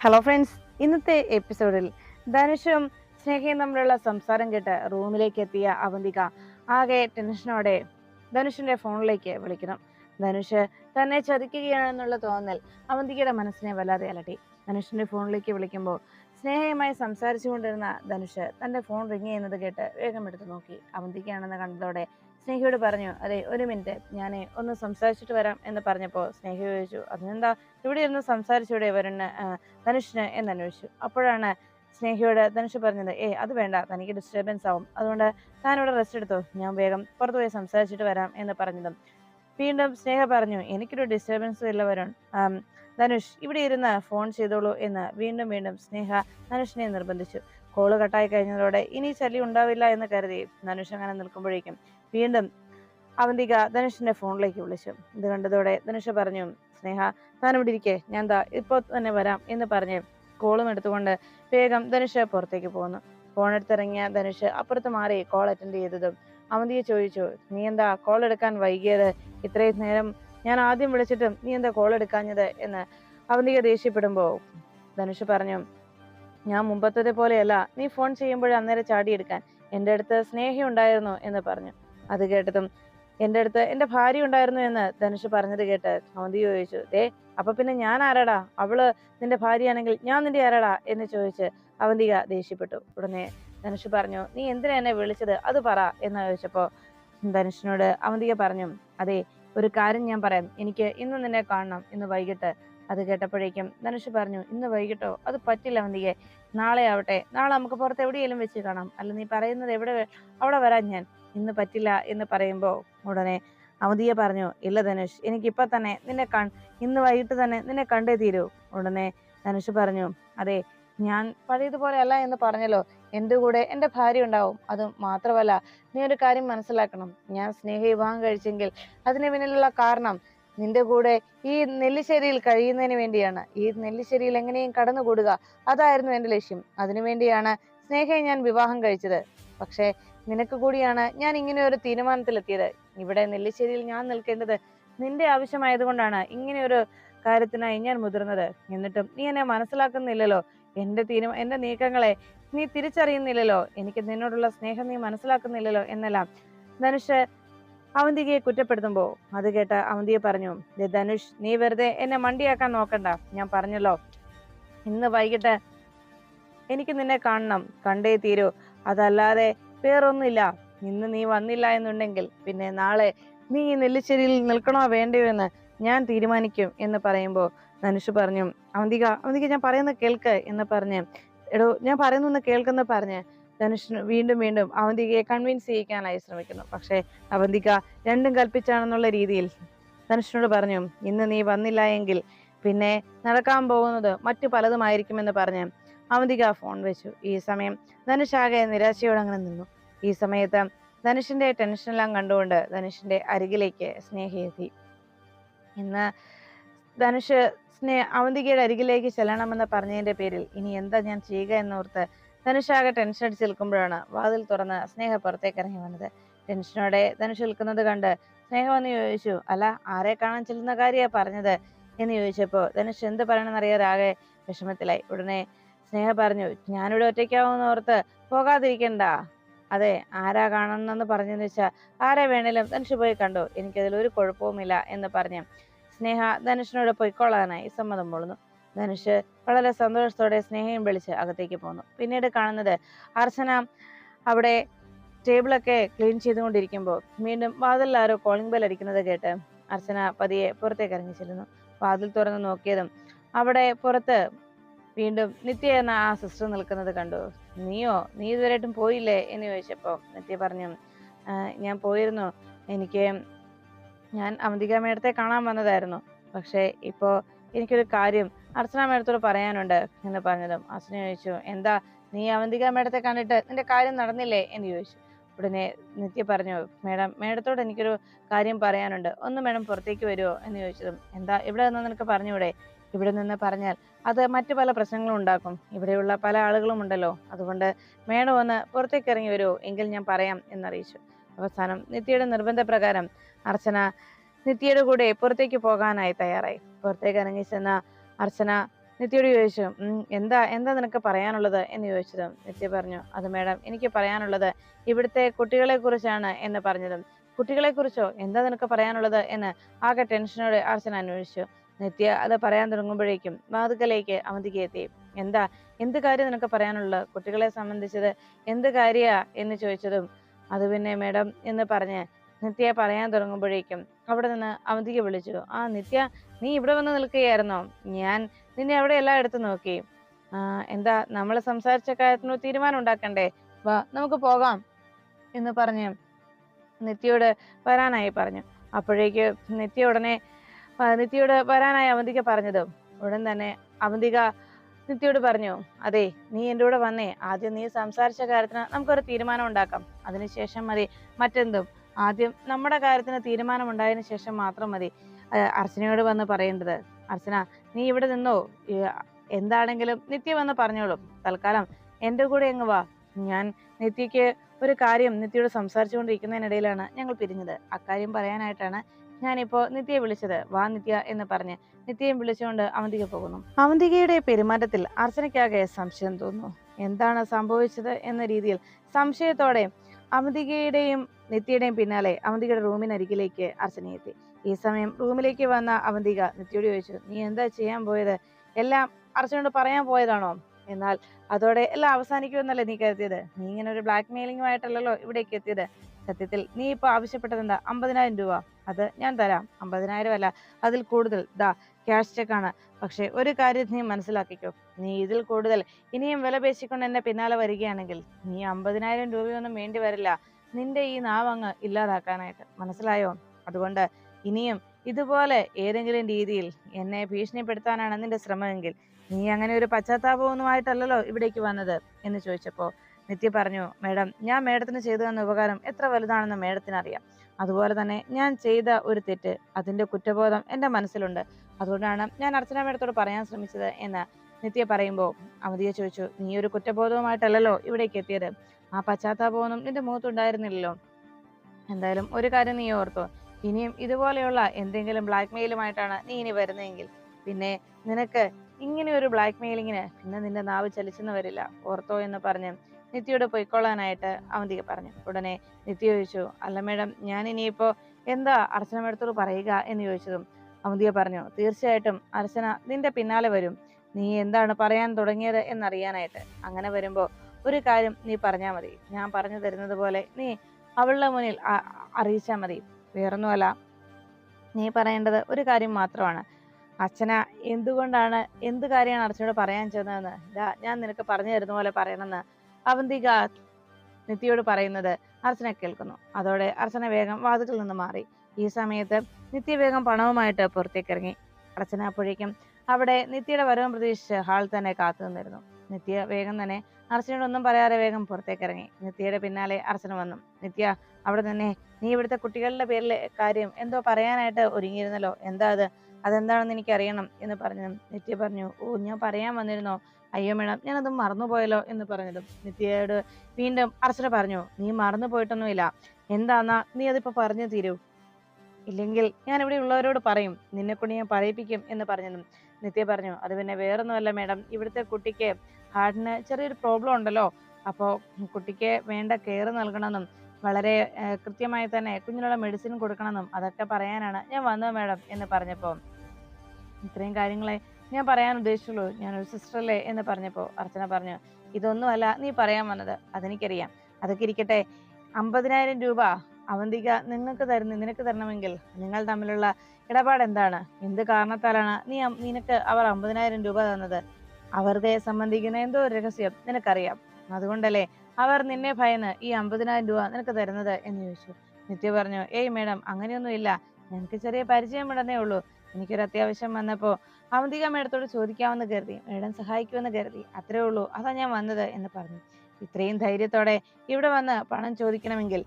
Hello friends ഇന്നത്തെ എപ്പിസോഡിൽ ധനുഷും സ്നേഹയും തമ്മിലുള്ള സംസാരം കേട്ട് റൂമിലേക്ക് എത്തിയ അവന്തിക ആകെ ടെൻഷനോടെ ധനുഷിന്റെ ഫോണിലേക്ക് വിളിക്കണം ധനുഷ് തന്നെ ചതിക്കുകയാണെന്നുള്ള തോന്നൽ അവന്തികയുടെ മനസ്സിനെ വല്ലാതെ അലട്ടി. ധനുഷിന്റെ ഫോണിലേക്ക് വിളിക്കുമ്പോൾ സ്നേഹയുമായി സംസാരിച്ചുകൊണ്ടിരുന്ന ധനുഷ് തന്റെ ഫോൺ റിങ് ചെയ്യുന്നത് കേട്ട് വേഗം എടുത്തു നോക്കി. അവന്തികയാണെന്ന് കണ്ടതോടെ സ്നേഹയോട് പറഞ്ഞു അതെ ഒരു മിനിറ്റ് ഞാൻ ഒന്ന് സംസാരിച്ചിട്ട് വരാം എന്ന് പറഞ്ഞപ്പോൾ സ്നേഹി ചോദിച്ചു അതിനെന്താ? ഇവിടെ ഇരുന്ന് സംസാരിച്ചൂടെ വരുന്ന ധനുഷിന് എന്ന് അന്വേഷിച്ചു. അപ്പോഴാണ് സ്നേഹിയോട് ധനുഷ് പറഞ്ഞത് ഏ അത് വേണ്ട തനിക്ക് ഡിസ്റ്റർബൻസ് ആവും. അതുകൊണ്ട് താൻ ഇവിടെ റെസ്റ്റ് എടുത്തു ഞാൻ വേഗം പുറത്തു പോയി സംസാരിച്ചിട്ട് വരാം എന്ന് പറഞ്ഞതും. വീണ്ടും സ്നേഹ പറഞ്ഞു എനിക്കൊരു ഡിസ്റ്റർബൻസ് ഇല്ല വരുൺ ധനുഷ് ഇവിടെ ഇരുന്ന് ഫോൺ ചെയ്തോളൂ എന്ന് വീണ്ടും വീണ്ടും സ്നേഹ ധനുഷിനെ നിർബന്ധിച്ചു. കോൾ കട്ടായി കഴിഞ്ഞതോടെ ഇനി ശല്യം ഉണ്ടാവില്ല എന്ന് കരുതി ധനുഷ് അങ്ങനെ നിൽക്കുമ്പോഴേക്കും വീണ്ടും അവന്തിക ധനുഷിന്റെ ഫോണിലേക്ക് വിളിച്ചു. ഇത് കണ്ടതോടെ ധനുഷ് പറഞ്ഞു സ്നേഹ താൻ ഇവിടെ ഇരിക്കേ. ഞാൻ ദാ ഇപ്പോൾ തന്നെ വരാം എന്ന് പറഞ്ഞ് കോളും എടുത്തുകൊണ്ട് വേഗം ധനുഷ് പുറത്തേക്ക് പോകുന്നു ഫോൺ എടുത്തിറങ്ങിയ ധനുഷ് അപ്പുറത്ത് മാറി കോൾ അറ്റൻഡ് ചെയ്തതും അവന്തിയെ ചോദിച്ചു നീ എന്താ കോൾ എടുക്കാൻ വൈകിയത്? ഇത്രയും നേരം ഞാൻ ആദ്യം വിളിച്ചിട്ടും നീ എന്താ കോൾ എടുക്കാഞ്ഞത്? എന്ന് അവന്തിക ദേഷ്യപ്പെടുമ്പോൾ ധനുഷ് പറഞ്ഞു ഞാൻ മുമ്പത്തത് പോലെയല്ല നീ ഫോൺ ചെയ്യുമ്പോഴേ അന്നേരം ചാടിയെടുക്കാൻ. എന്റെ അടുത്ത് സ്നേഹം ഉണ്ടായിരുന്നു എന്ന് പറഞ്ഞു. അത് കേട്ടതും എന്റെ അടുത്ത് എന്റെ ഭാര്യ ഉണ്ടായിരുന്നു എന്ന് ധനുഷ് പറഞ്ഞത് കേട്ട് സൗന്ദി ചോദിച്ചു ദേ അപ്പൊ പിന്നെ ഞാൻ ആരാടാ? അവൾ നിന്റെ ഭാര്യയാണെങ്കിൽ ഞാൻ നിന്റെ ആരാടാ? എന്ന് ചോദിച്ച് അവന്തിക ദേഷ്യപ്പെട്ടു. ഉടനെ ധനുഷ് പറഞ്ഞു നീ എന്തിനാ എന്നെ വിളിച്ചത്? അത് പറ. എന്ന് ചോദിച്ചപ്പോ ധനുഷിനോട് അവന്തിക പറഞ്ഞു അതെ ഒരു കാര്യം ഞാൻ പറയാം. എനിക്ക് ഇന്ന് നിന്നെ കാണണം. ഇന്ന് വൈകിട്ട്. അത് കേട്ടപ്പോഴേക്കും ധനുഷ് പറഞ്ഞു ഇന്ന് വൈകിട്ടോ? അത് പറ്റില്ല അവന്തികെ. നാളെ ആവട്ടെ. നാളെ നമുക്ക് പുറത്ത് എവിടെയെങ്കിലും വെച്ച് കാണാം. അല്ല നീ പറയുന്നത് എവിടെ അവിടെ വരാൻ ഞാൻ. ഇന്ന് പറ്റില്ല എന്ന് പറയുമ്പോൾ ഉടനെ അവധിയെ പറഞ്ഞു ഇല്ല ധനുഷ് എനിക്കിപ്പോൾ തന്നെ നിന്നെ കൺ ഇന്ന് വൈകിട്ട് തന്നെ നിന്നെ കണ്ടേ തീരൂ. ഉടനെ ധനുഷ് പറഞ്ഞു അതെ ഞാൻ പഴയതുപോലെ അല്ല എന്ന് പറഞ്ഞല്ലോ. എന്റെ കൂടെ എന്റെ ഭാര്യ ഉണ്ടാവും. അത് മാത്രമല്ല നീ ഒരു കാര്യം മനസ്സിലാക്കണം. ഞാൻ സ്നേഹ വിവാഹം കഴിച്ചെങ്കിൽ അതിന് പിന്നിലുള്ള കാരണം നിന്റെ കൂടെ ഈ നെല്ലിശ്ശേരിയിൽ കഴിയുന്നതിന് വേണ്ടിയാണ്. ഈ നെല്ലിശ്ശേരിയിൽ എങ്ങനെയും കടന്നുകൂടുക. അതായിരുന്നു എന്റെ ലക്ഷ്യം. അതിനുവേണ്ടിയാണ് സ്നേഹയെ ഞാൻ വിവാഹം കഴിച്ചത്. പക്ഷേ നിനക്ക് കൂടിയാണ് ഞാൻ ഇങ്ങനെ ഒരു തീരുമാനത്തിലെത്തിയത്. ഇവിടെ നെല്ലിശ്ശേരിയിൽ ഞാൻ നിൽക്കേണ്ടത് നിന്റെ ആവശ്യമായതുകൊണ്ടാണ് ഇങ്ങനെ ഒരു കാര്യത്തിനായി ഞാൻ മുതിർന്നത്. എന്നിട്ടും നീ എന്നെ മനസ്സിലാക്കുന്നില്ലല്ലോ. എന്റെ തീരുമാ എന്റെ നീക്കങ്ങളെ നീ തിരിച്ചറിയുന്നില്ലല്ലോ. എനിക്ക് നിന്നോടുള്ള സ്നേഹം നീ മനസ്സിലാക്കുന്നില്ലല്ലോ എന്നെല്ലാം ധനുഷ് അവന്തികയെ കുറ്റപ്പെടുത്തുമ്പോൾ അത് കേട്ട അവന്തിയെ പറഞ്ഞു "ദേ ധനുഷ് നീ വെറുതെ എന്നെ മണ്ടിയാക്കാൻ നോക്കണ്ട. ഞാൻ പറഞ്ഞല്ലോ. ഇന്ന് വൈകിട്ട് എനിക്ക് നിന്നെ കാണണം. കണ്ടേ തീരൂ. അതല്ലാതെ വേറൊന്നുമില്ല. ഇന്ന് നീ വന്നില്ല എന്നുണ്ടെങ്കിൽ പിന്നെ നാളെ നീ ഈ നെല്ലിശ്ശേരിയിൽ നിൽക്കണോ വേണ്ടയോ എന്ന് ഞാൻ തീരുമാനിക്കും എന്ന് പറയുമ്പോൾ ധനുഷ് പറഞ്ഞു അവന്തിക അവന്തിക ഞാൻ പറയുന്ന കേൾക്ക് എന്ന് പറഞ്ഞ് എടോ ഞാൻ പറയുന്നൊന്ന് കേൾക്കെന്ന് പറഞ്ഞ് ധനുഷിന് വീണ്ടും വീണ്ടും അവന്തികയെ കൺവിൻസ് ചെയ്യിക്കാനായി ശ്രമിക്കുന്നു. പക്ഷേ അവന്തിക രണ്ടും കൽപ്പിച്ചാണെന്നുള്ള രീതിയിൽ ധനുഷിനോട് പറഞ്ഞു ഇന്ന് നീ വന്നില്ല എങ്കിൽ പിന്നെ നടക്കാൻ പോകുന്നത് മറ്റു പലതുമായിരിക്കുമെന്ന് പറഞ്ഞ് അവന്തിക ഫോൺ വെച്ചു. ഈ സമയം ധനുഷ് ആകെ നിരാശയോടെ അങ്ങനെ നിന്നു. ഈ സമയത്ത് ധനുഷിന്റെ ടെൻഷനെല്ലാം കണ്ടുകൊണ്ട് ധനുഷിന്റെ അരികിലേക്ക് സ്നേഹയെത്തി. ഇന്ന് ധനുഷ് സ്നേ അവന്തികയുടെ അരികിലേക്ക് ചെല്ലണമെന്ന് പറഞ്ഞതിന്റെ പേരിൽ ഇനി എന്താ ഞാൻ ചെയ്യുക എന്നോർത്ത് ധനുഷാകെ ടെൻഷൻ അടിച്ച് നിൽക്കുമ്പോഴാണ് വാതിൽ തുറന്ന് സ്നേഹ പുറത്തേക്ക് ഇറങ്ങി വന്നത്. ടെൻഷനോടെ ധനുഷ് നിൽക്കുന്നത് കണ്ട് സ്നേഹ വന്ന് ചോദിച്ചു അല്ല ആരെ കാണാൻ ചെല്ലുന്ന കാര്യമാണ് പറഞ്ഞത്? എന്ന് ചോദിച്ചപ്പോൾ ധനുഷ് എന്ത് പറയണമെന്ന് അറിയാതെ ആകെ വിഷമത്തിലായി. ഉടനെ സ്നേഹ പറഞ്ഞു ഞാനിവിടെ ഒറ്റയ്ക്കാവുമെന്ന് ഓർത്ത് പോകാതിരിക്കണ്ട. അതെ ആരാ കാണണമെന്ന് പറഞ്ഞെന്ന് വെച്ചാൽ ആരാ വേണേലും ധനുഷ് പോയി കണ്ടു. എനിക്കതിൽ ഒരു കുഴപ്പവുമില്ല എന്ന് പറഞ്ഞു സ്നേഹ ധനുഷിനോട് പൊയ്ക്കൊള്ളാനായി സമ്മതം പൊളുന്നു ധനുഷ് വളരെ സന്തോഷത്തോടെ സ്നേഹയും വിളിച്ച് അകത്തേക്ക് പോന്നു. പിന്നീട് കാണുന്നത് അർച്ചന അവിടെ ടേബിളൊക്കെ ക്ലീൻ ചെയ്തുകൊണ്ടിരിക്കുമ്പോൾ വീണ്ടും വാതിലിൽ ആരോ കോളിംഗ് ബെൽ അടിക്കുന്നത് കേട്ട് അർച്ചന പതിയെ പുറത്തേക്ക് ഇറങ്ങി ചെല്ലുന്നു. വാതിൽ തുറന്ന് നോക്കിയതും അവിടെ പുറത്ത് വീണ്ടും നിത്യ എന്ന ആ സിസ്റ്റർ നിൽക്കുന്നത് കണ്ടു. നീയോ? നീ ഇതുവരെയായിട്ടും പോയില്ലേ? എന്ന് ചോദിച്ചപ്പോൾ നിത്യ പറഞ്ഞു "ആ, ഞാൻ പോയിരുന്നു. എനിക്ക് ഞാൻ അവന്തിക മേഡത്തെ കാണാൻ വന്നതായിരുന്നു. പക്ഷേ ഇപ്പോൾ എനിക്കൊരു കാര്യം അർച്ചന മേടത്തോട് പറയാനുണ്ട് എന്ന് പറഞ്ഞതും അർച്ചന ചോദിച്ചു എന്താ നീ അവന്തിക മേഡത്തെ കണ്ടിട്ട് നിന്റെ കാര്യം നടന്നില്ലേ? എന്ന് ചോദിച്ചു. ഉടനെ നിത്യ പറഞ്ഞു മേഡം മേഡത്തോട് എനിക്കൊരു കാര്യം പറയാനുണ്ട്. ഒന്ന് മേഡം പുറത്തേക്ക് വരുമോ? എന്ന് ചോദിച്ചതും എന്താ? ഇവിടെ നിന്ന് നിനക്ക് പറഞ്ഞൂടെ ഇവിടെ നിന്ന് പറഞ്ഞാൽ അത് മറ്റു പല പ്രശ്നങ്ങളും ഉണ്ടാക്കും. ഇവിടെയുള്ള പല ആളുകളും ഉണ്ടല്ലോ. അതുകൊണ്ട് മേഡം ഒന്ന് പുറത്തേക്ക് ഇറങ്ങി വരുമോ എങ്കിൽ ഞാൻ പറയാം എന്നറിയിച്ചു. അവസാനം നിത്യയുടെ നിർബന്ധപ്രകാരം അർച്ചന നിത്യയുടെ കൂടെ പുറത്തേക്ക് പോകാനായി തയ്യാറായി. പുറത്തേക്ക് ഇറങ്ങി ചെന്ന അർച്ചന നിത്യയോട് ചോദിച്ചു എന്താ എന്താ നിനക്ക് പറയാനുള്ളത്? എന്ന് ചോദിച്ചതും നിത്യ പറഞ്ഞു അത് മേഡം എനിക്ക് പറയാനുള്ളത് ഇവിടുത്തെ കുട്ടികളെ കുറിച്ചാണ് എന്ന് പറഞ്ഞതും കുട്ടികളെക്കുറിച്ചോ? എന്താ നിനക്ക് പറയാനുള്ളത്? എന്ന് ആകെ ടെൻഷനോടെ അർച്ചന അന്വേഷിച്ചു. നിത്യ അത് പറയാൻ തുടങ്ങുമ്പോഴേക്കും വാതുക്കലേക്ക് അവന്തിക്ക് എത്തി. എന്താ? എന്ത് കാര്യം നിനക്ക് പറയാനുള്ളത്? കുട്ടികളെ സംബന്ധിച്ചത് എന്ത് കാര്യാ എന്ന് ചോദിച്ചതും അത് പിന്നെ മേഡം എന്ന് പറഞ്ഞ് നിത്യ പറയാൻ തുടങ്ങുമ്പോഴേക്കും അവിടെ നിന്ന് അവന്തിക വിളിച്ചു. ആ നിത്യ നീ ഇവിടെ വന്ന് നിൽക്കുകയായിരുന്നോ? ഞാൻ നിന്നെ അവിടെ എല്ലാം എടുത്തു നോക്കി. എന്താ നമ്മൾ സംസാരിച്ച കാര്യത്തിന് തീരുമാനം ഉണ്ടാക്കണ്ടേ? വാ നമുക്ക് പോകാം എന്ന് പറഞ്ഞ് നിത്യയോട് വരാനായി പറഞ്ഞു. അപ്പോഴേക്ക് നിത്യ ഉടനെ നിത്യയോട് വരാനായി അവന്തിക പറഞ്ഞത് ഉടൻ തന്നെ അവന്തിക നിത്യയോട് പറഞ്ഞു അതെ നീ എന്റെ കൂടെ വന്നേ. ആദ്യം നീ സംസാരിച്ച കാര്യത്തിന് നമുക്കൊരു തീരുമാനം ഉണ്ടാക്കാം. അതിനുശേഷം മതി. മറ്റെന്തും? ആദ്യം നമ്മുടെ കാര്യത്തിന് തീരുമാനം ഉണ്ടായതിനു ശേഷം മാത്രം മതി. അർച്ചനയോട് വന്ന് പറയേണ്ടത് അർച്ചന നീ ഇവിടെ നിന്നോ? എന്താണെങ്കിലും നിത്യ വന്ന് പറഞ്ഞോളൂ. തൽക്കാലം എന്റെ കൂടെ അങ്ങ് വാ. ഞാൻ നിത്യയ്ക്ക് ഒരു കാര്യം നിത്യയോട് സംസാരിച്ചുകൊണ്ടിരിക്കുന്നതിനിടയിലാണ് ഞങ്ങൾ പിരിഞ്ഞത്. അക്കാര്യം പറയാനായിട്ടാണ് ഞാനിപ്പോ നിത്യയെ വിളിച്ചത് വാ നിത്യ എന്ന് പറഞ്ഞ് നിത്യയും വിളിച്ചുകൊണ്ട് അവന്തിക പോകുന്നു. അവന്തികയുടെ പെരുമാറ്റത്തിൽ അർച്ചനയ്ക്കാകെ സംശയം തോന്നുന്നു. എന്താണ് സംഭവിച്ചത് എന്ന രീതിയിൽ സംശയത്തോടെ അവന്തികയുടെയും നിത്യയുടെയും പിന്നാലെ അവന്തികയുടെ റൂമിനരികിലേക്ക് അർച്ചനയെത്തി ഈ സമയം റൂമിലേക്ക് വന്ന അവന്തിക നിത്യയോട് ചോദിച്ചു നീ എന്താ ചെയ്യാൻ പോയത്? എല്ലാം അർച്ചനോട് പറയാൻ പോയതാണോ? എന്നാൽ അതോടെ എല്ലാം അവസാനിക്കുമെന്നല്ലേ നീ കരുതിയത്? നീ ഇങ്ങനെ ഒരു ബ്ലാക്ക് മെയിലിംഗുമായിട്ടല്ലല്ലോ ഇവിടേക്ക് എത്തിയത്. സത്യത്തിൽ നീ ഇപ്പൊ ആവശ്യപ്പെട്ടത് എന്താ അമ്പതിനായിരം രൂപ. അത് ഞാൻ തരാം. അമ്പതിനായിരം അല്ല അതിൽ കൂടുതൽ. ദാ ക്യാഷ് ചെക്കാണ് പക്ഷേ ഒരു കാര്യം നീ മനസ്സിലാക്കിക്കോ. നീ ഇതിൽ കൂടുതൽ. ഇനിയും വില പേശിക്കൊണ്ട് എന്നെ പിന്നാലെ വരികയാണെങ്കിൽ നീ അമ്പതിനായിരം രൂപയൊന്നും വേണ്ടി വരില്ല. നിന്റെ ഈ നാവങ്ങ് ഇല്ലാതാക്കാനായിട്ട്. മനസ്സിലായോ? അതുകൊണ്ട് ഇനിയും ഇതുപോലെ ഏതെങ്കിലും രീതിയിൽ എന്നെ ഭീഷണിപ്പെടുത്താനാണ് നിന്റെ ശ്രമമെങ്കിൽ നീ അങ്ങനെ ഒരു പശ്ചാത്താപമൊന്നുമായിട്ടല്ലല്ലോ ഇവിടേക്ക് വന്നത് എന്ന് ചോദിച്ചപ്പോൾ നിത്യ പറഞ്ഞു മേഡം ഞാൻ മേഡത്തിന് ചെയ്തു തന്ന ഉപകാരം എത്ര വലുതാണെന്ന് മേഡത്തിന് അറിയാം. അതുപോലെ തന്നെ ഞാൻ ചെയ്ത ഒരു തെറ്റ് അതിന്റെ കുറ്റബോധം എന്റെ മനസ്സിലുണ്ട്. അതുകൊണ്ടാണ് ഞാൻ അർച്ചന മേഡത്തോട് പറയാൻ ശ്രമിച്ചത് എന്ന് നിത്യ പറയുമ്പോൾ അവധിയെ ചോദിച്ചു നീ ഒരു കുറ്റബോധവുമായിട്ടല്ലല്ലോ ഇവിടേക്ക് എത്തിയത്? ആ പശ്ചാത്താപമൊന്നും നിന്റെ മുഖത്തുണ്ടായിരുന്നില്ലല്ലോ. എന്തായാലും ഒരു കാര്യം നീ ഓർത്തോ ഇനിയും ഇതുപോലെയുള്ള എന്തെങ്കിലും ബ്ലാക്ക് മെയിലുമായിട്ടാണ് നീ ഇനി വരുന്നതെങ്കിൽ. പിന്നെ നിനക്ക് ഇങ്ങനെ ഒരു ബ്ലാക്ക് മെയിലിങ്ങിന് പിന്നെ നിന്റെ നാവ് ചലിച്ചെന്ന് വരില്ല. ഓർത്തോ എന്ന് പറഞ്ഞ് നിത്യയോട് പൊയ്ക്കൊള്ളാനായിട്ട് അവന്തിക പറഞ്ഞു. ഉടനെ നിത്യ ചോദിച്ചു അല്ല മേഡം ഞാൻ ഇനിയിപ്പോ എന്താ അർച്ചന മേഡത്തോട് പറയുക? എന്ന് ചോദിച്ചതും അവന്തിക പറഞ്ഞു തീർച്ചയായിട്ടും അർച്ചന നിന്റെ പിന്നാലെ വരും. നീ എന്താണ് പറയാൻ തുടങ്ങിയത് എന്നറിയാനായിട്ട്. അങ്ങനെ വരുമ്പോൾ ഒരു കാര്യം നീ പറഞ്ഞാൽ മതി. ഞാൻ പറഞ്ഞു തരുന്നത് പോലെ നീ അവളുടെ മുന്നിൽ അറിയിച്ചാൽ മതി. വേറൊന്നുമല്ല നീ പറയേണ്ടത് ഒരു കാര്യം മാത്രമാണ്. അച്ഛന എന്തുകൊണ്ടാണ് എന്ത് കാര്യമാണ് അർച്ചനോട് പറയാൻ ചെന്നതെന്ന്? ഇതാ ഞാൻ നിനക്ക് പറഞ്ഞു തരുന്ന പോലെ പറയണമെന്ന് അവന്തിക നിത്യയോട് പറയുന്നത് അർച്ചന കേൾക്കുന്നു. അതോടെ അർച്ചന വേഗം വാതിൽ നിന്ന് മാറി. ഈ സമയത്ത് നിത്യ വേഗം പണവുമായിട്ട് പുറത്തേക്ക് ഇറങ്ങി. അർച്ചന അപ്പോഴേക്കും അവിടെ നിത്യയുടെ വരവും പ്രതീക്ഷിച്ച് ഹാൾ തന്നെ കാത്തു നിന്നിരുന്നു. നിത്യ വേഗം തന്നെ അർച്ചനയോട് ഒന്നും പറയാതെ വേഗം പുറത്തേക്ക് ഇറങ്ങി. നിത്യയുടെ പിന്നാലെ അർച്ചന വന്നു. നിത്യ അവിടെ തന്നെ നീ ഇവിടുത്തെ കുട്ടികളുടെ പേരിലെ കാര്യം എന്തോ പറയാനായിട്ട് ഒരുങ്ങിയിരുന്നല്ലോ. എന്താ അത്? അതെന്താണെന്ന് എനിക്കറിയണം എന്ന് പറഞ്ഞു നിത്യ പറഞ്ഞു ഓ ഞാൻ പറയാൻ വന്നിരുന്നോ? അയ്യോ മേഡം ഞാനത് മറന്നുപോയല്ലോ എന്ന് പറഞ്ഞതും. നിത്യയോട് വീണ്ടും അർച്ചന പറഞ്ഞു നീ മറന്നു പോയിട്ടൊന്നുമില്ല എന്താന്നാ നീ അതിപ്പോ പറഞ്ഞു തീരൂ. ഇല്ലെങ്കിൽ ഞാൻ ഇവിടെ ഉള്ളവരോട് പറയും നിന്നെ കൊണ്ട് ഞാൻ പറയിപ്പിക്കും എന്ന് പറഞ്ഞതും. നിത്യ പറഞ്ഞു അത് പിന്നെ വേറൊന്നുമല്ല മേഡം ഇവിടുത്തെ കുട്ടിക്ക് ഹാർട്ടിന് ചെറിയൊരു പ്രോബ്ലം ഉണ്ടല്ലോ. അപ്പോൾ കുട്ടിക്ക് വേണ്ട കെയർ നൽകണമെന്നും വളരെ കൃത്യമായി തന്നെ കുഞ്ഞിനുള്ള മെഡിസിൻ കൊടുക്കണമെന്നും അതൊക്കെ പറയാനാണ് ഞാൻ വന്നത് മേഡം എന്ന് പറഞ്ഞപ്പോൾ ഇത്രയും കാര്യങ്ങളെ ഞാൻ പറയാൻ ഉദ്ദേശിച്ചുള്ളൂ. ഞാനൊരു സിസ്റ്ററല്ലേ എന്ന് പറഞ്ഞപ്പോൾ അർച്ചന പറഞ്ഞു ഇതൊന്നുമല്ല നീ പറയാൻ വന്നത്. അതെനിക്കറിയാം. അതൊക്കെ ഇരിക്കട്ടെ. അമ്പതിനായിരം രൂപ അവന്തിക നിങ്ങൾക്ക് തരുന്ന നിനക്ക് തരണമെങ്കിൽ നിങ്ങൾ തമ്മിലുള്ള ഇടപാട് എന്താണ്? എന്ത് കാരണത്താലാണ് നീ നിനക്ക് അവർ അമ്പതിനായിരം രൂപ തന്നത്? അവരുടെ സംബന്ധിക്കുന്ന എന്തോ ഒരു രഹസ്യം നിനക്കറിയാം. അതുകൊണ്ടല്ലേ അവർ നിന്നെ ഭയന്ന് ഈ അമ്പതിനായിരം രൂപ നിനക്ക് തരുന്നത്? എന്ന് ചോദിച്ചു. നിത്യ പറഞ്ഞു ഏയ് മേഡം അങ്ങനെയൊന്നും ഇല്ല ഞങ്ങൾക്ക് ചെറിയ പരിചയം ഉണ്ടെന്നേ ഉള്ളൂ. എനിക്കൊരു അത്യാവശ്യം വന്നപ്പോൾ അവന്തിക മേഡത്തോട് ചോദിക്കാമെന്ന് കരുതി. മേഡം സഹായിക്കുമെന്ന് കരുതി. അത്രേ ഉള്ളൂ. അതാ ഞാൻ വന്നത് എന്ന് പറഞ്ഞു. ഇത്രയും ധൈര്യത്തോടെ ഇവിടെ വന്ന് പണം ചോദിക്കണമെങ്കിൽ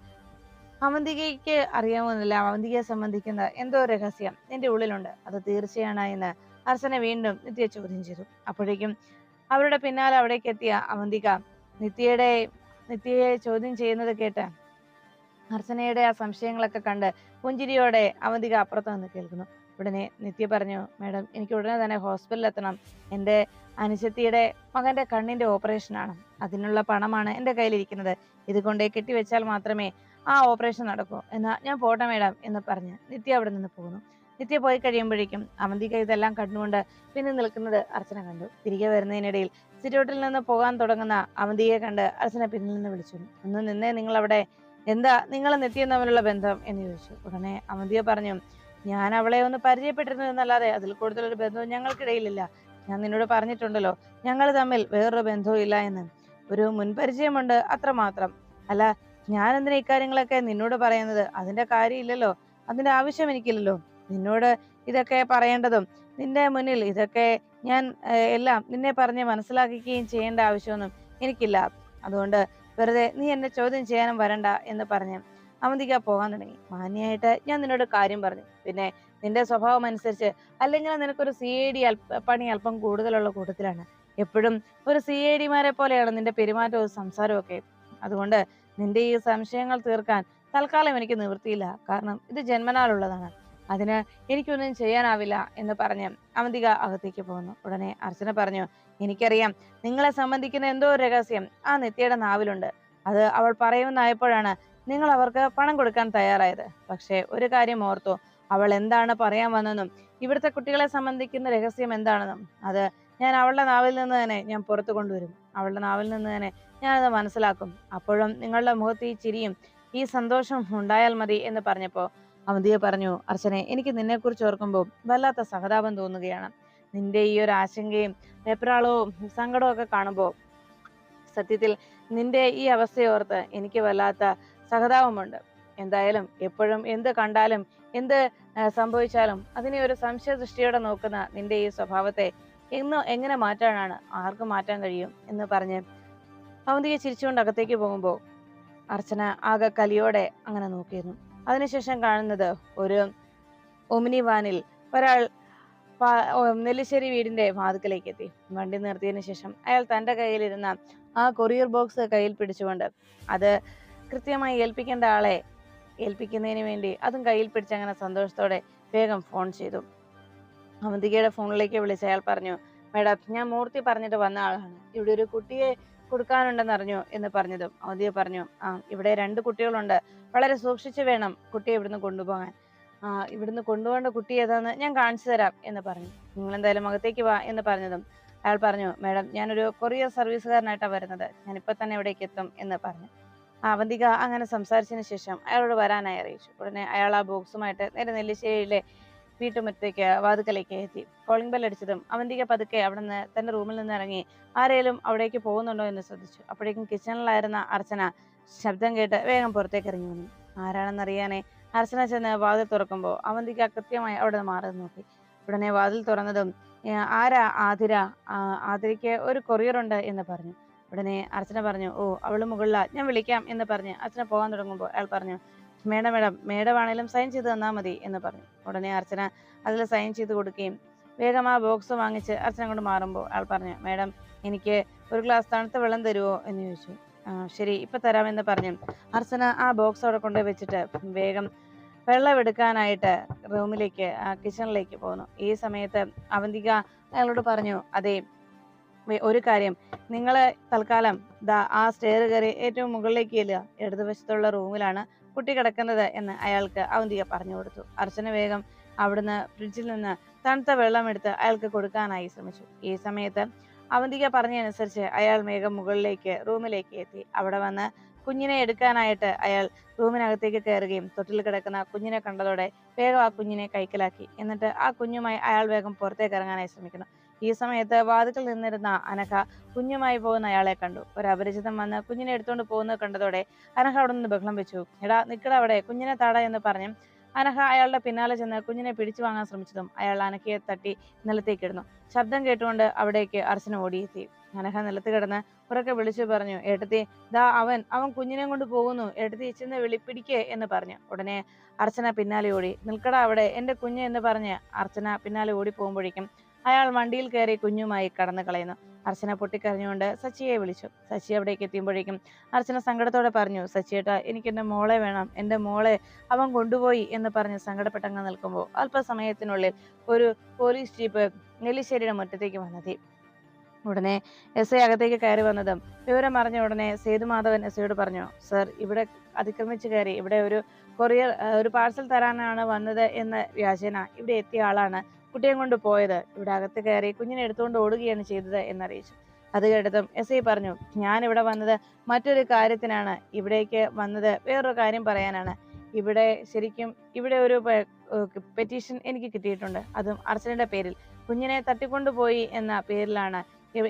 അവന്തികയ്ക്ക് അറിയാമെന്നില്ല അവന്തികയെ സംബന്ധിക്കുന്ന എന്തോ രഹസ്യം എന്റെ ഉള്ളിലുണ്ട്. അത് തീർച്ചയാണ് എന്ന് അർച്ചന വീണ്ടും നിത്യ ചോദ്യം ചെയ്തു. അപ്പോഴേക്കും അവരുടെ പിന്നാലെ അവിടേക്ക് എത്തിയ അവന്തിക നിത്യയുടെ നിത്യയെ ചോദ്യം ചെയ്യുന്നത് കേട്ട് അർച്ചനയുടെ ആ സംശയങ്ങളൊക്കെ കണ്ട് പുഞ്ചിരിയോടെ അവന്തിക അപ്പുറത്ത് നിന്ന് കേൾക്കുന്നു. ഉടനെ നിത്യ പറഞ്ഞു മാഡം എനിക്ക് ഉടനെ തന്നെ ഹോസ്പിറ്റലിൽ എത്തണം. എന്റെ അനുശത്തിയുടെ മകന്റെ കണ്ണിന്റെ ഓപ്പറേഷനാണ് അതിനുള്ള പണമാണ് എന്റെ കയ്യിലിരിക്കുന്നത്. ഇത് കൊണ്ടേ കെട്ടിവെച്ചാൽ മാത്രമേ ആ ഓപ്പറേഷൻ നടക്കൂ. എന്നാൽ ഞാൻ പോട്ടെ മേഡം എന്ന് പറഞ്ഞ് നിത്യ അവിടെ നിന്ന് പോകുന്നു. നിത്യ പോയി കഴിയുമ്പോഴേക്കും അവന്തിക ഇതെല്ലാം കണ്ടുകൊണ്ട് പിന്നെ നിൽക്കുന്നത് അർച്ചന കണ്ടു. തിരികെ വരുന്നതിനിടയിൽ സിറ്റോട്ടിൽ നിന്ന് പോകാൻ തുടങ്ങുന്ന അവന്തികയെ കണ്ട് അർച്ചന പിന്നിൽ നിന്ന് വിളിച്ചു. ഒന്ന് നിന്നേ നിങ്ങൾ അവിടെ എന്താ? നിങ്ങൾ നിത്യം തമ്മിലുള്ള ബന്ധം? എന്ന് ചോദിച്ചു. ഉടനെ അവന്തിക പറഞ്ഞു ഞാൻ അവളെ ഒന്ന് പരിചയപ്പെട്ടിരുന്നു എന്നല്ലാതെ അതിൽ കൂടുതലൊരു ബന്ധവും ഞങ്ങൾക്കിടയിലില്ല. ഞാൻ നിന്നോട് പറഞ്ഞിട്ടുണ്ടല്ലോ ഞങ്ങൾ തമ്മിൽ വേറൊരു ബന്ധവും ഇല്ല എന്ന്. ഒരു മുൻപരിചയമുണ്ട് അത്രമാത്രം. അല്ല ഞാൻ എന്തിനാ ഇക്കാര്യങ്ങളൊക്കെ നിന്നോട് പറയുന്നത്? അതിന്റെ കാര്യമില്ലല്ലോ. അതിന്റെ ആവശ്യം എനിക്കില്ലല്ലോ. നിന്നോട് ഇതൊക്കെ പറയേണ്ടതും നിന്റെ മുന്നിൽ ഇതൊക്കെ ഞാൻ എല്ലാം നിന്നെ പറഞ്ഞ് മനസ്സിലാക്കുകയും ചെയ്യേണ്ട ആവശ്യമൊന്നും എനിക്കില്ല. അതുകൊണ്ട് വെറുതെ നീ എന്നെ ചോദ്യം ചെയ്യാനും വരണ്ട എന്ന് പറഞ്ഞ് അവന്തിക പോകാൻ തുടങ്ങി. മാന്യായിട്ട് ഞാൻ നിന്നോട് കാര്യം പറഞ്ഞു. പിന്നെ നിന്റെ സ്വഭാവം അനുസരിച്ച് അല്ലെങ്കിൽ നിനക്കൊരു സി ഐ ഡി പണി അല്പം കൂടുതലുള്ള കൂട്ടത്തിലാണ്. എപ്പോഴും ഒരു സി ഐ ഡിമാരെ പോലെയാണ് നിന്റെ പെരുമാറ്റവും സംസാരവും ഒക്കെ. അതുകൊണ്ട് നിന്റെ ഈ സംശയങ്ങൾ തീർക്കാൻ തൽക്കാലം എനിക്ക് നിവൃത്തിയില്ല. കാരണം ഇത് ജന്മനാളുള്ളതാണ്. അതിന് എനിക്കൊന്നും ചെയ്യാനാവില്ല എന്ന് പറഞ്ഞ് അവന്തിക അകത്തേക്ക് പോകുന്നു. ഉടനെ അർച്ചന പറഞ്ഞു എനിക്കറിയാം നിങ്ങളെ സംബന്ധിക്കുന്ന എന്തോ രഹസ്യം ആ നിത്യയുടെ നാവിലുണ്ട്. അത് അവൾ പറയുമെന്നായപ്പോഴാണ് നിങ്ങൾ അവർക്ക് പണം കൊടുക്കാൻ തയ്യാറായത്. പക്ഷേ ഒരു കാര്യം ഓർത്തു. അവൾ എന്താണ് പറയാൻ വന്നെന്നും ഇവിടുത്തെ കുട്ടികളെ സംബന്ധിക്കുന്ന രഹസ്യം എന്താണെന്നും അത് ഞാൻ അവളുടെ നാവിൽ നിന്ന് തന്നെ ഞാൻ പുറത്തു കൊണ്ടുവരും. അവളുടെ നാവിൽ നിന്ന് തന്നെ ഞാനത് മനസ്സിലാക്കും. അപ്പോഴും നിങ്ങളുടെ മുഖത്ത് ഈ ചിരിയും ഈ സന്തോഷം ഉണ്ടായാൽ മതി എന്ന് പറഞ്ഞപ്പോൾ അവന്തിയെ പറഞ്ഞു അർച്ചനെ എനിക്ക് നിന്നെക്കുറിച്ച് ഓർക്കുമ്പോൾ വല്ലാത്ത സഹതാപം തോന്നുകയാണ്. നിന്റെ ഈ ഒരു ആശങ്കയും വെപ്രാളവും സങ്കടവും ഒക്കെ കാണുമ്പോൾ സത്യത്തിൽ നിന്റെ ഈ അവസ്ഥയോർത്ത് എനിക്ക് വല്ലാത്ത സഹതാപമുണ്ട്. എന്തായാലും എപ്പോഴും എന്ത് കണ്ടാലും എന്ത് സംഭവിച്ചാലും അതിനെ ഒരു സംശയ ദൃഷ്ടിയോടെ നോക്കുന്ന നിന്റെ ഈ സ്വഭാവത്തെ എന്ന് എങ്ങനെ മാറ്റാനാണ് ആർക്ക് മാറ്റാൻ കഴിയും എന്ന് പറഞ്ഞ് അവന്തിക ചിരിച്ചുകൊണ്ട് അകത്തേക്ക് പോകുമ്പോൾ അർച്ചന ആകെ കലിയോടെ അങ്ങനെ നോക്കിയിരുന്നു. അതിനുശേഷം കാണുന്നത് ഒരു ഒമിനി വാനിൽ ഒരാൾ നെല്ലിശ്ശേരി വീടിന്റെ വാതുക്കലേക്ക് എത്തി. വണ്ടി നിർത്തിയതിനു ശേഷം അയാൾ തന്റെ കയ്യിലിരുന്ന ആ കൊറിയർ ബോക്സ് കയ്യിൽ പിടിച്ചുകൊണ്ട് അത് കൃത്യമായി ഏൽപ്പിക്കേണ്ട ആളെ ഏൽപ്പിക്കുന്നതിന് വേണ്ടി അതും കയ്യിൽ പിടിച്ച് അങ്ങനെ സന്തോഷത്തോടെ വേഗം ഫോൺ ചെയ്തു. അവന്തികയുടെ ഫോണിലേക്ക് വിളിച്ച് അയാൾ പറഞ്ഞു മേഡം ഞാൻ മൂർത്തി പറഞ്ഞിട്ട് വന്ന ആളാണ്. ഇവിടെ ഒരു കുട്ടിയെ കൊടുക്കാനുണ്ടെന്ന് അറിഞ്ഞു എന്ന് പറഞ്ഞതും അവന്തിക പറഞ്ഞു ആ ഇവിടെ രണ്ട് കുട്ടികളുണ്ട്. വളരെ സൂക്ഷിച്ച് വേണം കുട്ടിയെ ഇവിടുന്ന് കൊണ്ടുപോകാൻ. ആ ഇവിടുന്ന് കൊണ്ടുപോകേണ്ട കുട്ടി ഏതാന്ന് ഞാൻ കാണിച്ചു തരാം എന്ന് പറഞ്ഞു. നിങ്ങൾ എന്തായാലും അകത്തേക്ക് വാ എന്ന് പറഞ്ഞതും അയാൾ പറഞ്ഞു മേഡം ഞാനൊരു കൊറിയർ സർവീസുകാരനായിട്ടാണ് വരുന്നത്. ഇപ്പൊ തന്നെ ഇവിടേക്ക് എത്തും എന്ന് പറഞ്ഞു. അവന്തിക അങ്ങനെ സംസാരിച്ചതിന് ശേഷം അയാളോട് വരാനായി അറിയിച്ചു. ഉടനെ അയാൾ ആ ബോക്സുമായിട്ട് നേരെ നെല്ലിശ്ശേരിയിലെ വീട്ടുമുറ്റത്തേക്ക് വാതുക്കലേക്ക് എത്തി. കോളിംഗ് ബെൽ അടിച്ചതും അവന്തിക പതുക്കെ അവിടെ നിന്ന് തന്റെ റൂമിൽ നിന്ന് ഇറങ്ങി ആരേലും അവിടേക്ക് പോകുന്നുണ്ടോ എന്ന് ശ്രദ്ധിച്ചു. അപ്പോഴേക്കും കിച്ചണിലായിരുന്ന അർച്ചന ശബ്ദം കേട്ട് വേഗം പുറത്തേക്ക് ഇറങ്ങി വന്നു. ആരാണെന്നറിയാനേ? അർച്ചന ചെന്ന് വാതിൽ തുറക്കുമ്പോൾ അവന്തിക കൃത്യമായി അവിടെ നിന്ന് മാറി നോക്കി ഉടനെ വാതിൽ തുറന്നതും ആരാ ആതിര? ആതിരയ്ക്ക് ഒരു കൊറിയർ ഉണ്ട് എന്ന് പറഞ്ഞു. ഉടനെ അർച്ചന പറഞ്ഞു ഓ അവൾ മുകളിലാ ഞാൻ വിളിക്കാം എന്ന് പറഞ്ഞ് അർച്ചന പോകാൻ തുടങ്ങുമ്പോൾ അയാൾ പറഞ്ഞു മേഡം മേഡം മേഡം ആണെങ്കിലും സൈൻ ചെയ്ത് തന്നാൽ മതി എന്ന് പറഞ്ഞു. ഉടനെ അർച്ചന അതിൽ സൈൻ ചെയ്ത് കൊടുക്കുകയും വേഗം ആ ബോക്സ് വാങ്ങിച്ച് അർച്ചന കൊണ്ട് മാറുമ്പോൾ അയാൾ പറഞ്ഞു മേഡം എനിക്ക് ഒരു ഗ്ലാസ് തണുത്ത വെള്ളം തരുമോ എന്ന് ചോദിച്ചു. "ആ, ശരി ഇപ്പൊ തരാമെന്ന് പറഞ്ഞു. അർച്ചന ആ ബോക്സ് അവിടെ കൊണ്ടുപോയി വെച്ചിട്ട് വേഗം വെള്ളം എടുക്കാനായിട്ട് റൂമിലേക്ക് ആ കിച്ചണിലേക്ക് പോന്നു. ഈ സമയത്ത് അവന്തിക അയാളോട് പറഞ്ഞു അതെ ഒരു കാര്യം. നിങ്ങൾ തൽക്കാലം ആ സ്റ്റെയർ കയറി ഏറ്റവും മുകളിലേക്ക് ഇല്ല ഇടതുവശത്തുള്ള റൂമിലാണ് കുട്ടി കിടക്കുന്നത് എന്ന് അയാൾക്ക് അവന്തിക പറഞ്ഞു കൊടുത്തു. അർച്ചന വേഗം അവിടുന്ന് ഫ്രിഡ്ജിൽ നിന്ന് തണുത്ത വെള്ളം എടുത്ത് അയാൾക്ക് കൊടുക്കാനായി ശ്രമിച്ചു. ഈ സമയത്ത് അവന്തിക പറഞ്ഞതനുസരിച്ച് അയാൾ വേഗം മുകളിലേക്ക് റൂമിലേക്ക് എത്തി. അവിടെ വന്ന് കുഞ്ഞിനെ എടുക്കാനായിട്ട് അയാൾ റൂമിനകത്തേക്ക് കയറുകയും തൊട്ടിൽ കിടക്കുന്ന കുഞ്ഞിനെ കണ്ടതോടെ വേഗം ആ കുഞ്ഞിനെ കൈക്കലാക്കി. എന്നിട്ട് ആ കുഞ്ഞുമായി അയാൾ വേഗം പുറത്തേക്ക് ഇറങ്ങാനായി ശ്രമിക്കുന്നു. ഈ സമയത്ത് വാതിക്കൽ നിന്നിരുന്ന അനഘ കുഞ്ഞുമായി പോകുന്ന അയാളെ കണ്ടു. ഒരു അപരിചിതം വന്ന് കുഞ്ഞിനെ എടുത്തുകൊണ്ട് പോകുന്നത് കണ്ടതോടെ അനഘ അവിടെ നിന്ന് ബഹളം വെച്ചു. എടാ നിക്കട അവിടെ. കുഞ്ഞിനെ താട എന്ന് പറഞ്ഞു അനഘ അയാളുടെ പിന്നാലെ ചെന്ന് കുഞ്ഞിനെ പിടിച്ചു വാങ്ങാൻ ശ്രമിച്ചതും അയാൾ അനഘയെ തട്ടി നിലത്തേക്കിടുന്നു ശബ്ദം കേട്ടുകൊണ്ട് അവിടേക്ക് അർച്ചന ഓടിയെത്തി. അനഘ നിലത്ത് കിടന്ന് ഉറക്കെ വിളിച്ചു പറഞ്ഞു ഏട്ടത്തി ദാ അവൻ. അവൻ കുഞ്ഞിനെ കൊണ്ട് പോകുന്നു. ഏട്ടത്തി ചെന്ന് വിളിപ്പിടിക്കേ എന്ന് പറഞ്ഞു. ഉടനെ അർച്ചന പിന്നാലെ ഓടി. നിൽക്കട അവിടെ. എന്റെ കുഞ്ഞ് എന്ന് പറഞ്ഞ് അർച്ചന പിന്നാലെ ഓടി പോകുമ്പോഴേക്കും അയാൾ വണ്ടിയിൽ കയറി കുഞ്ഞുമായി കടന്നു കളയുന്നു. അർച്ചന പൊട്ടിക്കരഞ്ഞുകൊണ്ട് സച്ചിയെ വിളിച്ചു. സച്ചി അവിടേക്ക് എത്തിയുമ്പോഴേക്കും അർച്ചന സങ്കടത്തോടെ പറഞ്ഞു സച്ചിയേട്ടാ എനിക്ക് എന്റെ മോളെ വേണം. എന്റെ മോളെ അവൻ കൊണ്ടുപോയി എന്ന് പറഞ്ഞ് സങ്കടപ്പെട്ടങ്ങ് നിൽക്കുമ്പോൾ അല്പസമയത്തിനുള്ളിൽ ഒരു പോലീസ് ജീപ്പ് നെല്ലിശ്ശേരിയുടെ മുറ്റത്തേക്ക് വന്നെത്തി. ഉടനെ എസ് ഐ അകത്തേക്ക് കയറി വന്നതും വിവരം അറിഞ്ഞ ഉടനെ സേതുമാധവൻ എസ് ഐയോട് പറഞ്ഞു സർ ഇവിടെ അതിക്രമിച്ച് കയറി. ഇവിടെ ഒരു കൊറിയർ ഒരു പാഴ്സൽ തരാനാണ് വന്നത് എന്ന് വ്യാജേന ഇവിടെ എത്തിയ ആളാണ് കുട്ടിയെ കൊണ്ട് പോയത്. ഇവിടെ അകത്ത് കയറി കുഞ്ഞിനെ എടുത്തുകൊണ്ട് ഓടുകയാണ് ചെയ്തത് എന്നറിയിച്ചു. അത് കേട്ടതും എസ് ഐ പറഞ്ഞു ഞാൻ ഇവിടെ വന്നത് മറ്റൊരു കാര്യത്തിനാണ്. ഇവിടേക്ക് വന്നത് വേറൊരു കാര്യം പറയാനാണ്. ഇവിടെ ശരിക്കും ഇവിടെ ഒരു പെറ്റീഷൻ എനിക്ക് കിട്ടിയിട്ടുണ്ട്. അതും അർച്ചനയുടെ പേരിൽ. കുഞ്ഞിനെ തട്ടിക്കൊണ്ടുപോയി എന്ന പേരിലാണ്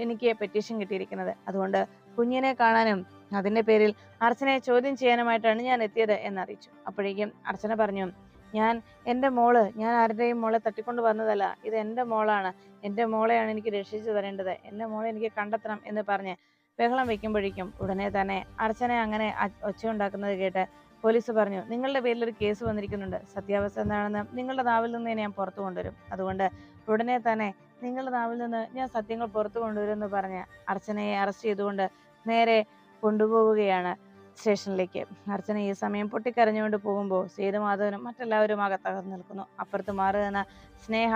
എനിക്ക് പെറ്റീഷൻ കിട്ടിയിരിക്കുന്നത്. അതുകൊണ്ട് കുഞ്ഞിനെ കാണാനും അതിന്റെ പേരിൽ അർച്ചനയെ ചോദ്യം ചെയ്യാനുമായിട്ടാണ് ഞാൻ എത്തിയത് എന്നറിയിച്ചു. അപ്പോഴേക്കും അർച്ചന പറഞ്ഞു ഞാൻ എന്റെ മോൾ ഞാൻ ആരുടെയും മോളെ തട്ടിക്കൊണ്ട് വന്നതല്ല. ഇത് എന്റെ മോളാണ്. എന്റെ മോളെയാണ് എനിക്ക് രക്ഷിച്ചു തരേണ്ടത്. എന്റെ മോളെ എനിക്ക് കണ്ടെത്തണം എന്ന് പറഞ്ഞ് ബഹളം വെക്കുമ്പോഴേക്കും ഉടനെ തന്നെ അർച്ചന അങ്ങനെ ഒച്ച ഒച്ചയുണ്ടാക്കുന്നത് കേട്ട് പോലീസ് പറഞ്ഞു നിങ്ങളുടെ പേരിൽ ഒരു കേസ് വന്നിരിക്കുന്നുണ്ട്. സത്യാവസ്ഥ എന്താണെന്ന് നിങ്ങളുടെ നാവിൽ നിന്ന് ഞാൻ പുറത്തു കൊണ്ടുവരും. അതുകൊണ്ട് ഉടനെ തന്നെ നിങ്ങളുടെ നാവിൽ നിന്ന് ഞാൻ സത്യങ്ങൾ പുറത്തു കൊണ്ടുവരും എന്ന് പറഞ്ഞ് അർച്ചനയെ അറസ്റ്റ് ചെയ്തുകൊണ്ട് നേരെ കൊണ്ടുപോവുകയാണ്. സ്റ്റേഷനിലേക്ക്. അർച്ചന ഈ സമയം പൊട്ടിക്കരഞ്ഞുകൊണ്ട് പോകുമ്പോൾ സേതുമാധവനും മറ്റെല്ലാവരും ആകെ തകർന്നു നിൽക്കുന്നു. അപ്പുറത്ത് മാറി നിന്ന സ്നേഹ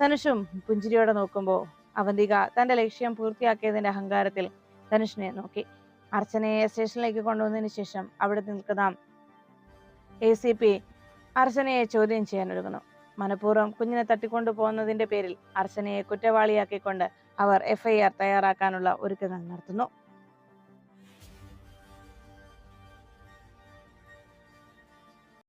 ധനുഷും പുഞ്ചിരിയോടെ നോക്കുമ്പോൾ അവന്തിക തന്റെ ലക്ഷ്യം പൂർത്തിയാക്കിയതിന്റെ അഹങ്കാരത്തിൽ ധനുഷിനെ നോക്കി. അർച്ചനയെ സ്റ്റേഷനിലേക്ക് കൊണ്ടുവന്നതിന് ശേഷം അവിടെ നിൽക്കുന്ന എ സി പി അർച്ചനയെ ചോദ്യം ചെയ്യാൻ ഒരുങ്ങുന്നു മനഃപൂർവം കുഞ്ഞിനെ തട്ടിക്കൊണ്ടു പോകുന്നതിന്റെ പേരിൽ അർച്ചനയെ കുറ്റവാളിയാക്കിക്കൊണ്ട് അവർ എഫ്ഐആർ തയ്യാറാക്കാനുള്ള ഒരുക്കങ്ങൾ നടത്തുന്നു.